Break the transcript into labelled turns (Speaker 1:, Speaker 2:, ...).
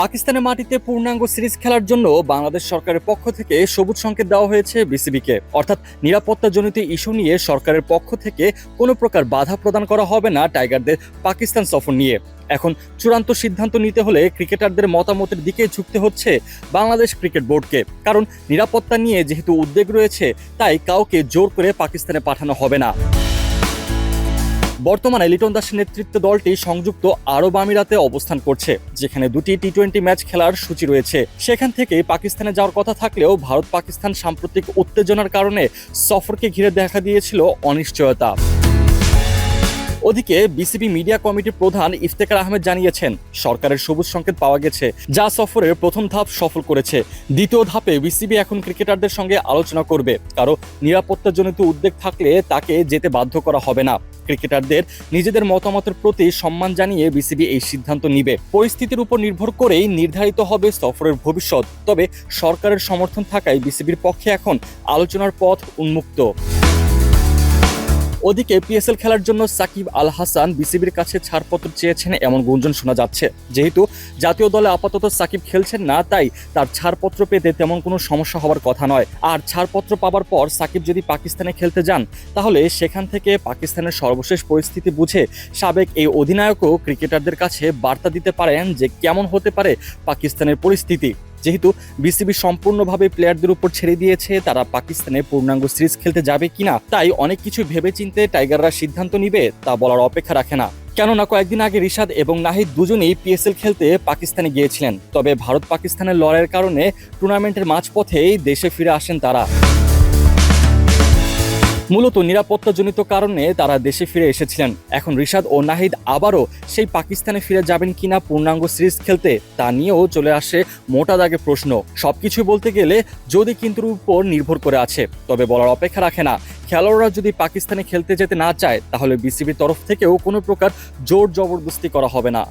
Speaker 1: পাকিস্তানের মাটিতে পূর্ণাঙ্গ সিরিজ খেলার জন্য বাংলাদেশ সরকারের পক্ষ থেকে সবুজ সংকেত দেওয়া হয়েছে বিসিবিকে। অর্থাৎ নিরাপত্তাজনিত ইস্যু নিয়ে সরকারের পক্ষ থেকে কোনো প্রকার বাধা প্রদান করা হবে না টাইগারদের পাকিস্তান সফর নিয়ে। এখন চূড়ান্ত সিদ্ধান্ত নিতে হলে ক্রিকেটারদের মতামতের দিকে ঝুঁকতে হচ্ছে বাংলাদেশ ক্রিকেট বোর্ডকে। কারণ নিরাপত্তা নিয়ে যেহেতু উদ্বেগ রয়েছে, তাই কাউকে জোর করে পাকিস্তানে পাঠানো হবে না। বর্তমানে লিটন দাসের নেতৃত্ব দলটি সংযুক্ত আরব আমিরাতে অবস্থান করছে, যেখানে দুটি টি টোয়েন্টি ম্যাচ খেলার সূচি রয়েছে। সেখান থেকে পাকিস্তানে যাওয়ার কথা থাকলেও ভারত পাকিস্তান সাম্প্রতিক উত্তেজনার কারণে সফরকে ঘিরে দেখা দিয়েছিল অনিশ্চয়তা। ওদিকে বিসিবি মিডিয়া কমিটির প্রধান ইফতেখার আহমেদ জানিয়েছেন, সরকারের সবুজ সংকেত পাওয়া গেছে, যা সফরের প্রথম ধাপ সফল করেছে। দ্বিতীয় ধাপে বিসিবি এখন ক্রিকেটারদের সঙ্গে আলোচনা করবে, কারও নিরাপত্তাজনিত উদ্বেগ থাকলে তাকে যেতে বাধ্য করা হবে না। ক্রিকেটারদের নিজেদের মতামতের প্রতি সম্মান জানিয়ে বিসিবি এই সিদ্ধান্ত নিবে। পরিস্থিতির উপর নির্ভর করেই নির্ধারিত হবে সফরের ভবিষ্যৎ। তবে সরকারের সমর্থন থাকায় বিসিবির পক্ষে এখন আলোচনার পথ উন্মুক্ত। ওদিকে পিএসএল খেলার জন্য সাকিব আল হাসান বিসিবির কাছে ছাড়পত্র চেয়েছেন এমন গুঞ্জন শোনা যাচ্ছে। যেহেতু জাতীয় দলে আপাতত সাকিব খেলছেন না, তাই তার ছাড়পত্র পেতে তেমন কোনো সমস্যা হওয়ার কথা নয়। আর ছাড়পত্র পাওয়ার পর সাকিব যদি পাকিস্তানে খেলতে যান, তাহলে সেখান থেকে পাকিস্তানের সর্বশেষ পরিস্থিতি বুঝে সাবেক এই অধিনায়কও ক্রিকেটারদের কাছে বার্তা দিতে পারেন যে কেমন হতে পারে পাকিস্তানের পরিস্থিতি। যেহেতু বিসিবি সম্পূর্ণভাবে প্লেয়ারদের উপর ছেড়ে দিয়েছে, তারা পাকিস্তানে পূর্ণাঙ্গ সিরিজ খেলতে যাবে কিনা, তাই অনেক কিছু ভেবেচিন্তে টাইগাররা সিদ্ধান্ত নিবে, তা বলার অপেক্ষা রাখে না। কেননা কয়েকদিন আগে রিশাদ এবং নাহিদ দুজনেই পিএসএল খেলতে পাকিস্তানে গিয়েছিলেন, তবে ভারত পাকিস্তানের লড়াইয়ের কারণে টুর্নামেন্টের মাঝপথেই দেশে ফিরে আসেন তারা। মূলত নিরাপত্তাজনিত কারণে তারা দেশে ফিরে এসেছিলেন। এখন রিশাদ ও নাহিদ আবারও সেই পাকিস্তানে ফিরে যাবেন কিনা পূর্ণাঙ্গ সিরিজ খেলতে, তা নিয়েও চলে আসে মোটা দাগে প্রশ্ন। সবকিছু বলতে গেলে যদি কিন্তুর উপর নির্ভর করে আছে, তবে বলার অপেক্ষা রাখে না। খেলোয়াড়রা যদি পাকিস্তানে খেলতে যেতে না চায়, তাহলে বিসিবির তরফ থেকেও কোনো প্রকার জোর জবরদস্তি করা হবে না।